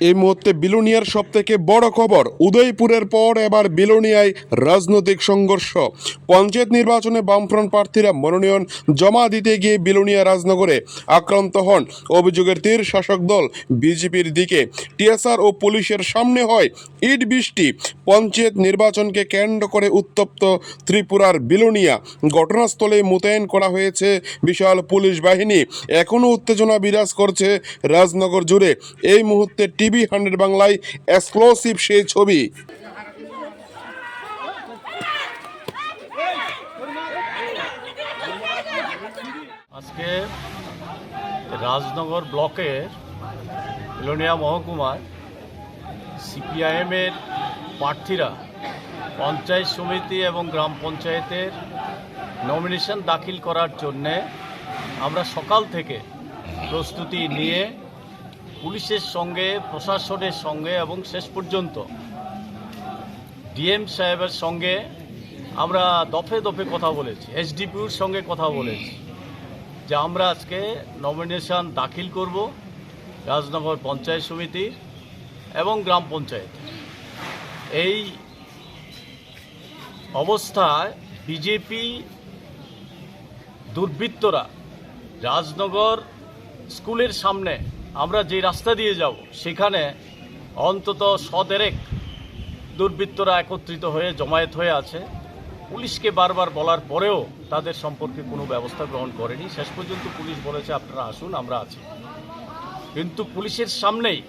এই মুহূর্তে বিলোনিয়ার সব থেকে বড় খবর। উদয়পুরের পর এবার বিলোনিয়ায় রাজনৈতিক সংঘর্ষ। পঞ্চায়েত নির্বাচনে বামফ্রন্ট প্রার্থীরা মনোনয়ন জমা দিতে গিয়ে বিলোনিয়া রাজনগরে আক্রান্ত হন। অভিযোগের তীর শাসক দল বিজেপির দিকে। টিএসআর ও পুলিশের সামনে হয় ইট বৃষ্টি। পঞ্চায়েত নির্বাচনকে কেন্দ্র করে উত্তপ্ত ত্রিপুরার বিলোনিয়া। ঘটনাস্থলে মোতায়েন করা হয়েছে বিশাল পুলিশ বাহিনী। এখনও উত্তেজনা বিরাজ করছে রাজনগর জুড়ে। এই মুহূর্তে টিভি হান্ড্রেড বাংলায় এক্সক্লুসিভ সেই ছবি। আজকে রাজনগর ব্লকের লোনিয়া মহকুমার সিপিআইএমের প্রার্থীরা, পঞ্চায়েত সমিতি এবং গ্রাম পঞ্চায়েতের নমিনেশন দাখিল করার জন্যে আমরা সকাল থেকে প্রস্তুতি নিয়ে পুলিশের সঙ্গে, প্রশাসনের সঙ্গে এবং শেষ পর্যন্ত ডিএম সাহেবের সঙ্গে আমরা দফে দফে কথা বলেছি, এসডিপিউর সঙ্গে কথা বলেছি যে আমরা আজকে নমিনেশন দাখিল করব রাজনগর পঞ্চায়েত সমিতির এবং গ্রাম পঞ্চায়েত। এই অবস্থায় বিজেপি দুর্বৃত্তরা রাজনগর স্কুলের সামনে আমরা যে রাস্তা দিয়ে যাব, সেখানে অন্তত সদেরেক দুর্বৃত্তরা একত্রিত হয়ে জমায়েত হয়ে আছে। পুলিশকে বারবার বলার পরেও তাদের সম্পর্কে কোনো ব্যবস্থা গ্রহণ করেনি। শেষ পর্যন্ত পুলিশ বলেছে, আপনারা আসুন, আমরা আছি। কিন্তু পুলিশের সামনেই,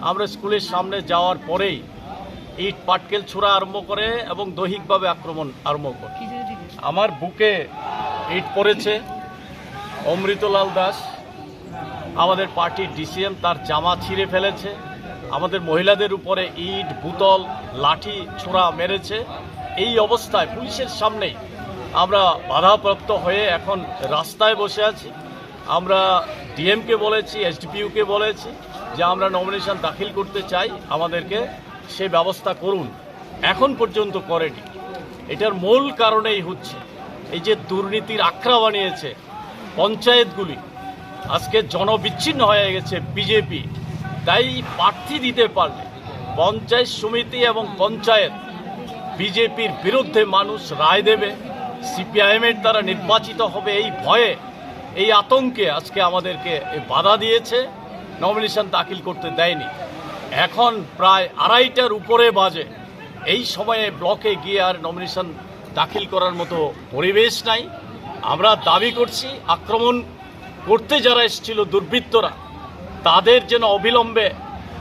আমরা স্কুলের সামনে যাওয়ার পরেই ইট পাটকেল ছোড়া আরম্ভ করে এবং দৈহিকভাবে আক্রমণ আরম্ভ করে। আমার বুকে ইট পড়েছে, অমৃতলাল দাস আমাদের পার্টির ডিসিএম তার জামা ছিঁড়ে ফেলেছে। আমাদের মহিলাদের উপরে ইট, বুতল, লাঠি, ছোড়া মেরেছে। এই অবস্থায় পুলিশের সামনেই আমরা বাধাপ্রাপ্ত হয়ে এখন রাস্তায় বসে আছি। আমরা ডিএমকে বলেছি, এসডিপিউকে বলেছি যে আমরা নমিনেশন দাখিল করতে চাই। আমাদেরকে সে ব্যবস্থা করুন। এখন পর্যন্ত করেনি। এটার মূল কারণেই হচ্ছে এই যে দুর্নীতির আখড়া বানিয়েছে পঞ্চায়েতগুলি। আজকে জনবিচ্ছিন্ন হয়ে গেছে বিজেপি। তাই প্রার্থী দিতে পারলে পঞ্চায়েত সমিতি এবং পঞ্চায়েত বিজেপির বিরুদ্ধে মানুষ রায় দেবে। সিপিআইএমের দ্বারা নির্বাচিত হবে এই ভয়ে, এই আতঙ্কে আজকে আমাদেরকে বাধা দিয়েছে। নমিনেশন দাখিল করতে দেয়নি। এখন প্রায় আড়াইটার উপরে বাজে। এই সময়ে ব্লকে গিয়ে আর নমিনেশন দাখিল করার মতো পরিবেশ নাই। আমরা দাবি করছি আক্রমণ করতে যারা এসেছিল দুর্বৃত্তরা, তাদের যেন অবিলম্বে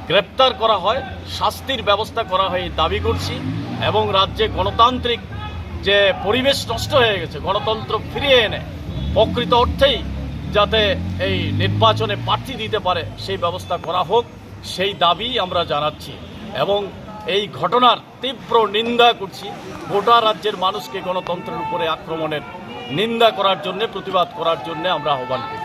গ্রেপ্তার করা হয়, শাস্তির ব্যবস্থা করা হয় দাবি করছি এবং রাজ্যে গণতান্ত্রিক যে পরিবেশ নষ্ট হয়ে গেছে, গণতন্ত্র ফিরিয়ে এনে প্রকৃত অর্থেই যাতে এই নির্বাচনে প্রার্থী দিতে পারে, সেই ব্যবস্থা করা হোক, সেই দাবি আমরা জানাচ্ছি এবং এই ঘটনার তীব্র নিন্দা করছি। গোটা রাজ্যের মানুষকে গণতন্ত্রের উপরে আক্রমণের নিন্দা করার জন্য, প্রতিবাদ করার জন্য আমরা আহ্বান করছি।